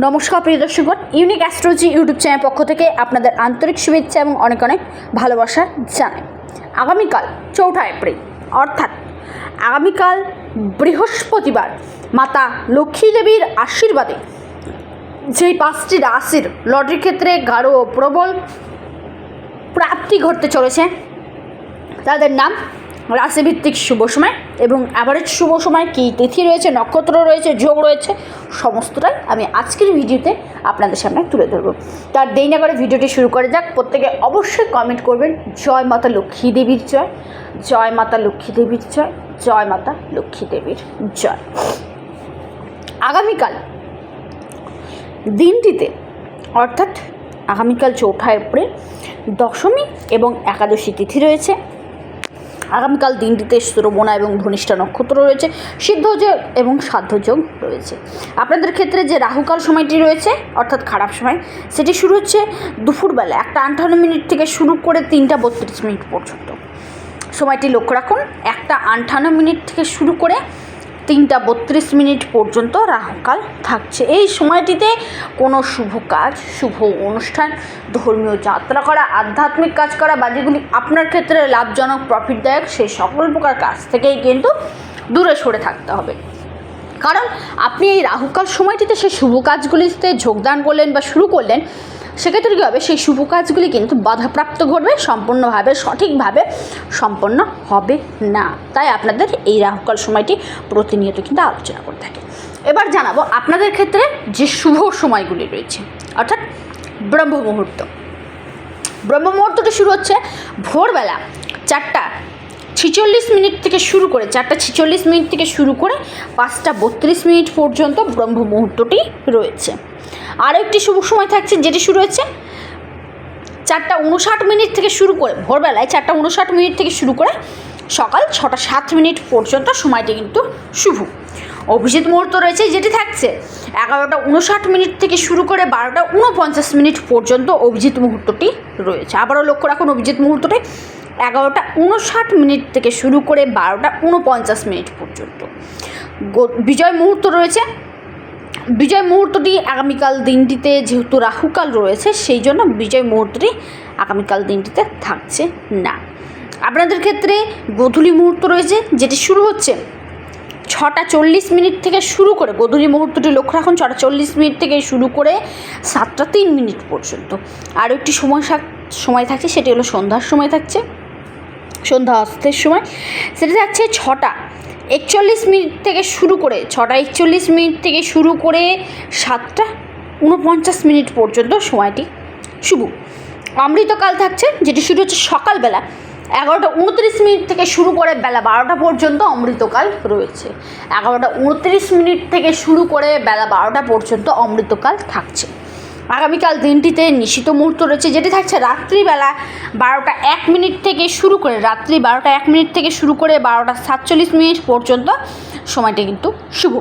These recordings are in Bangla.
নমস্কার, প্রিয় দর্শকগণ। ইউনিক অ্যাস্ট্রোলজি ইউটিউব চ্যানেল পক্ষ থেকে আপনাদের আন্তরিক শুভেচ্ছা এবং অনেক অনেক ভালোবাসা জানাই। আগামীকাল চৌঠা এপ্রিল, অর্থাৎ আগামীকাল বৃহস্পতিবার মাতা লক্ষ্মী দেবীর আশীর্বাদে যেই পাঁচটি রাশির লটারির ক্ষেত্রে গাঢ় প্রবল প্রাপ্তি ঘটতে চলেছে, তাদের নাম রাশিভিত্তিক শুভ সময় এবং অ্যাভারেজ শুভ সময় কী? তিথি রয়েছে, নক্ষত্র রয়েছে, যোগ রয়েছে, সমস্তটাই আমি আজকের ভিডিওতে আপনাদের সামনে তুলে ধরবো। তার দেরি না করে ভিডিওটি শুরু করে যাক। প্রত্যেকে অবশ্যই কমেন্ট করবেন, জয় মাতা লক্ষ্মী দেবীর জয় জয় মাতা লক্ষ্মী দেবীর জয় জয় মাতা লক্ষ্মী দেবীর জয়। আগামীকাল দিনটিতে, অর্থাৎ আগামীকাল চৌঠা এপ্রিল, দশমী এবং একাদশী তিথি রয়েছে। আগামীকাল দিনটিতে শ্রবণা এবং ধনিষ্ঠা নক্ষত্র রয়েছে সিদ্ধযোগ এবং সাধ্যযোগ রয়েছে। আপনাদের ক্ষেত্রে যে রাহুকাল সময়টি রয়েছে, অর্থাৎ খারাপ সময়, সেটি শুরু হচ্ছে দুপুরবেলা, একটা আটান্ন মিনিট থেকে শুরু করে তিনটা বত্রিশ মিনিট পর্যন্ত। সময়টি লক্ষ্য রাখুন, একটা আটান্ন মিনিট থেকে শুরু করে তিনটা বত্রিশ মিনিট পর্যন্ত রাহুকাল থাকছে। এই সময়টিতে কোনো শুভ কাজ, শুভ অনুষ্ঠান, ধর্মীয় যাত্রা করা, আধ্যাত্মিক কাজ করা বা যেগুলি আপনার ক্ষেত্রে লাভজনক প্রফিটদায়ক সেই সকল প্রকার কাজ থেকেই কিন্তু দূরে সরে থাকতে হবে। কারণ আপনি এই রাহুকাল সময়টিতে সেই শুভ কাজগুলিতে যোগদান করলেন বা শুরু করলেন, সেক্ষেত্রে কী হবে? সেই শুভ কাজগুলি কিন্তু বাধাপ্রাপ্ত ঘটবে, সম্পূর্ণভাবে, সঠিকভাবে সম্পন্ন হবে না। তাই আপনাদের এই রাহুকাল সময়টি প্রতিনিয়ত কিন্তু আলোচনা করে থাকে। এবার জানাব আপনাদের ক্ষেত্রে যে শুভ সময়গুলি রয়েছে, অর্থাৎ ব্রহ্ম মুহূর্ত ব্রহ্ম মুহূর্তটি শুরু হচ্ছে ভোরবেলা চারটা ছিচল্লিশ মিনিট থেকে শুরু করে চারটা ছিচল্লিশ মিনিট থেকে শুরু করে পাঁচটা বত্রিশ মিনিট পর্যন্ত ব্রহ্ম মুহূর্তটি রয়েছে। আরও একটি শুভ সময় থাকছে যেটি শুরু হচ্ছে চারটা উনষাট মিনিট থেকে শুরু করে, ভোরবেলায় চারটা উনষাট মিনিট থেকে শুরু করে সকাল ছটা সাত মিনিট পর্যন্ত সময়টি কিন্তু শুভ। অভিজিৎ মুহূর্ত রয়েছে যেটি থাকছে এগারোটা উনষাট মিনিট থেকে শুরু করে বারোটা উনপঞ্চাশ মিনিট পর্যন্ত অভিজিৎ মুহূর্তটি রয়েছে। আবারও লক্ষ্য রাখুন অভিজিৎ মুহূর্তটি। এগারোটা উনষাট মিনিট থেকে শুরু করে বারোটা উনপঞ্চাশ মিনিট পর্যন্ত। বিজয় মুহূর্ত রয়েছে। বিজয় মুহূর্তটি আগামীকাল দিনটিতে যেহেতু রাহুকাল রয়েছে, সেই জন্য বিজয় মুহূর্তটি আগামীকাল দিনটিতে থাকছে না। আপনাদের ক্ষেত্রে গোধূলি মুহূর্ত রয়েছে, যেটি শুরু হচ্ছে ছটা চল্লিশ মিনিট থেকে শুরু করে, গোধূলি মুহূর্তটি লক্ষ্য রাখুন, ছটা চল্লিশ মিনিট থেকে শুরু করে সাতটা তিন মিনিট পর্যন্ত। আরও একটি সময় সময় থাকছে, সেটি হলো সন্ধ্যার সময় থাকছে। সন্ধ্যা অস্তের সময়। সেটা থাকছে ছটা। একচল্লিশ মিনিট থেকে শুরু করে, ছটা একচল্লিশ মিনিট থেকে শুরু করে সাতটা উনপঞ্চাশ মিনিট পর্যন্ত সময়টি শুভ। অমৃতকাল থাকছে, যেটি শুরু হচ্ছে সকালবেলা। এগারোটা উনত্রিশ মিনিট থেকে শুরু করে বেলা বারোটা পর্যন্ত অমৃতকাল রয়েছে। এগারোটা উনত্রিশ মিনিট থেকে শুরু করে বেলা বারোটা পর্যন্ত অমৃতকাল থাকছে। আগামীকাল দিনটিতে নিশ্চিত মুহূর্ত রয়েছে, যেটি থাকছে রাত্রিবেলা বারোটা এক মিনিট থেকে শুরু করে, রাত্রি বারোটা এক মিনিট থেকে শুরু করে বারোটা সাতচল্লিশ মিনিট পর্যন্ত। সময়টা কিন্তু শুভ।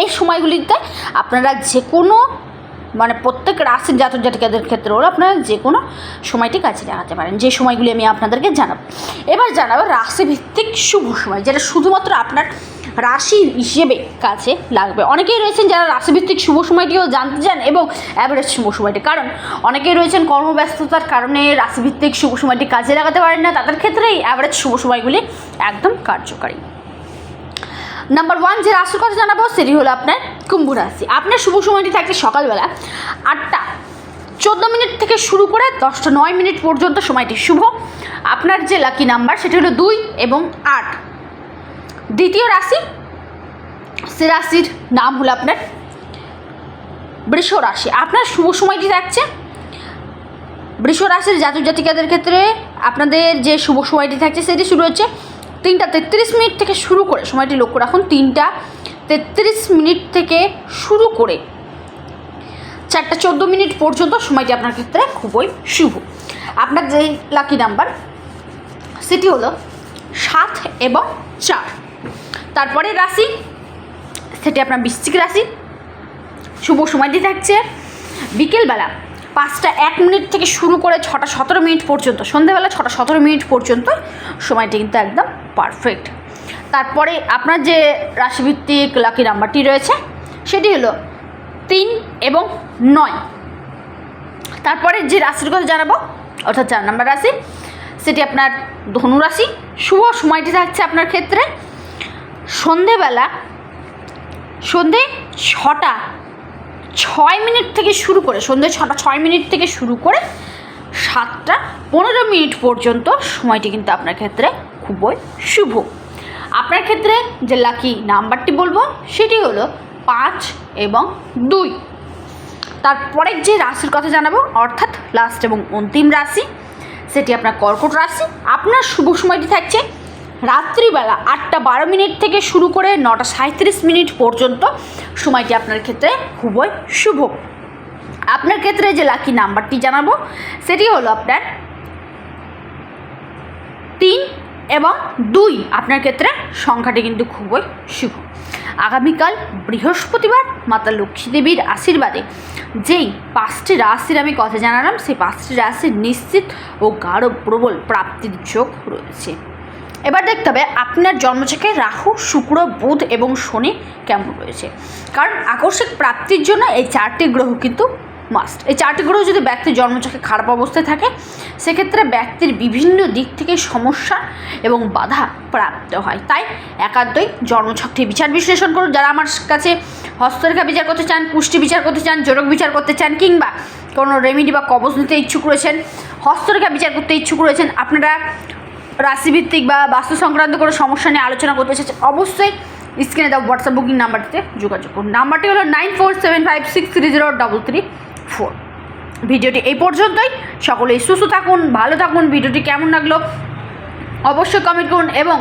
এই সময়গুলিতে আপনারা যে কোনো মানে প্রত্যেক রাশির জাতক জাতিকাদের ক্ষেত্রে হলো আপনারা যে কোনো সময়টি কাজে লাগাতে পারেন। যে সময়গুলি আমি আপনাদেরকে জানাব। এবার জানাব রাশিভিত্তিক শুভ সময়, যেটা শুধুমাত্র আপনার রাশি হিসেবে কাজে লাগবে। অনেকেই রয়েছেন যারা রাশিভিত্তিক শুভ সময়টিও জানতে চান এবং অ্যাভারেজ শুভ সময়টি। কারণ অনেকেই রয়েছেন কর্মব্যস্ততার কারণে রাশিভিত্তিক শুভ সময়টি কাজে লাগাতে পারেন না। তাদের ক্ষেত্রে এই অ্যাভারেজ শুভ সময়গুলি একদম কার্যকারী। নাম্বার ওয়ান যে রাশির কথা জানাব, সেটি হলো আপনার কুম্ভ রাশি। আপনার শুভ সময়টি থাকছে সকালবেলা আটটা। চোদ্দ মিনিট থেকে শুরু করে দশটা নয় মিনিট পর্যন্ত সময়টি শুভ। আপনার যে লাকি নাম্বার সেটি হলো দুই এবং আট। দ্বিতীয় রাশি, সে রাশির নাম হলো আপনার বৃষ রাশি। আপনার শুভ সময়টি থাকছে? বৃষ রাশির জাতক জাতিকাদের ক্ষেত্রে আপনাদের যে শুভ সময়টি থাকছে, সেটি শুরু হচ্ছে তিনটা তেত্রিশ মিনিট থেকে শুরু করে, সময়টি লক্ষ্য রাখুন, তিনটা তেত্রিশ মিনিট থেকে শুরু করে চারটা চোদ্দ মিনিট পর্যন্ত সময়টি আপনার ক্ষেত্রে খুবই শুভ। আপনার যে লাকি নাম্বার সেটি হলো সাত এবং চার। তারপরে রাশি, সেটি আপনার বৃশ্চিক রাশি। শুভ সময়টি থাকছে। বিকেলবেলা পাঁচটা এক মিনিট থেকে শুরু করে ছটা সতেরো মিনিট পর্যন্ত, সন্ধেবেলা ছটা সতেরো মিনিট পর্যন্ত সময়টি কিন্তু একদম পারফেক্ট তারপরে আপনার যে রাশিভিত্তিক লাকি নাম্বারটি রয়েছে, সেটি হলো তিন এবং নয়। তারপরে যে রাশির কথা জানাব, অর্থাৎ চার নাম্বার রাশি, সেটি আপনার ধনু রাশি। শুভ সময়টি থাকছে আপনার ক্ষেত্রে সন্ধেবেলা, সন্ধে ছটা, ছয় মিনিট থেকে শুরু করে, সন্ধে ছটা, ছয় মিনিট থেকে শুরু করে সাতটা পনেরো মিনিট পর্যন্ত সময়টি কিন্তু আপনার ক্ষেত্রে খুবই শুভ। আপনার ক্ষেত্রে যে লাকি নাম্বারটি বলব, সেটি হলো পাঁচ এবং দুই। তারপরের যে রাশির কথা জানাব, অর্থাৎ লাস্ট এবং অন্তিম রাশি, সেটি আপনার কর্কট রাশি। আপনার শুভ সময়টি থাকছে রাত্রিবেলা আটটা বারো মিনিট থেকে শুরু করে নটা সাঁত্রিশ মিনিট পর্যন্ত সময়টি আপনার ক্ষেত্রে খুবই শুভ। আপনার ক্ষেত্রে যে লাকি নাম্বারটি জানাব, সেটি হলো আপনার তিন এবং দুই। আপনার ক্ষেত্রে সংখ্যাটি কিন্তু খুবই শুভ। আগামীকাল বৃহস্পতিবার মাতা লক্ষ্মী দেবীর আশীর্বাদে যেই পাঁচটি রাশির আমি কথা জানালাম, সেই পাঁচটি রাশির নিশ্চিত ও গাঢ় প্রবল প্রাপ্তির যোগ রয়েছে। এবার দেখতে হবে আপনার জন্মচকে রাহু, শুক্র, বুধ এবং শনি কেমন রয়েছে। কারণ আকস্মিক প্রাপ্তির জন্য এই চারটি গ্রহ কিন্তু মাস্ট এই চারটি গ্রহ যদি ব্যক্তির জন্মচকে খারাপ অবস্থায় থাকে, সেক্ষেত্রে ব্যক্তির বিভিন্ন দিক থেকে সমস্যা এবং বাধা প্রাপ্ত হয়। তাই একান্তই জন্মছকটি বিচার বিশ্লেষণ করুন। যারা আমার কাছে হস্তরেখা বিচার করতে চান, পুষ্টি বিচার করতে চান জোরক বিচার করতে চান, কিংবা কোনো রেমিডি বা কবজ নিতে ইচ্ছুক রয়েছেন, হস্তরেখা বিচার করতে ইচ্ছুক রয়েছেন, আপনারা রাশিভিত্তিক বা বাস্তু সংক্রান্ত কোনো সমস্যা নিয়ে আলোচনা করতে চাইছেন অবশ্যই স্ক্রিনে দেওয়া হোয়াটসঅ্যাপ বুকিং নাম্বারটিতে যোগাযোগ করুন। নাম্বারটি হলো nine four seven five six three zero double three four. ভিডিওটি এই পর্যন্তই। সকলেই সুস্থ থাকুন, ভালো থাকুন। ভিডিওটি কেমন লাগল অবশ্যই কমেন্ট করুন এবং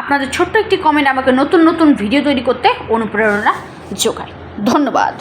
আপনাদের ছোট্ট একটি কমেন্ট আমাকে নতুন নতুন ভিডিও তৈরি করতে অনুপ্রেরণা যোগায়। ধন্যবাদ।